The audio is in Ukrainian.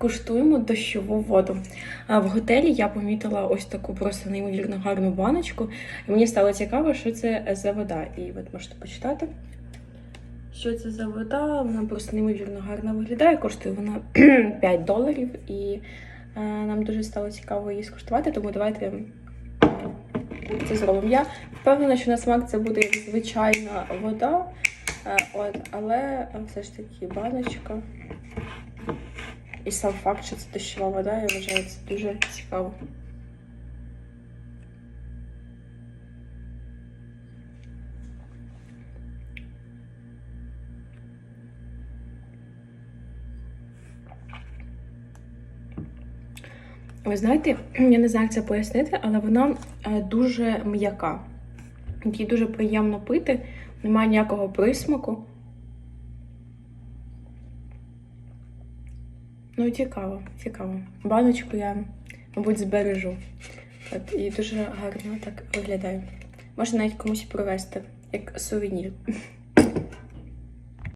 куштуємо дощову воду. А в готелі я помітила ось таку просто неймовірно гарну баночку. І мені стало цікаво, що це за вода. І от можете почитати. Що це за вода? Вона просто неймовірно гарно виглядає. Коштує вона 5 доларів. І е, нам дуже стало цікаво її скуштувати, тому давайте це зробимо. Я впевнена, що на смак це буде звичайна вода. Е, От, але е, все ж таки баночка. І сам факт, що це дощова вода, я вважаю, це дуже цікаво. Ви знаєте, я не знаю, як це пояснити, але вона е, дуже м'яка. Її дуже приємно пити, немає ніякого присмаку. Ну, цікаво, цікаво. Баночку я, мабуть, збережу. От, і дуже гарно так виглядає. Можна навіть комусь привезти, як сувенір.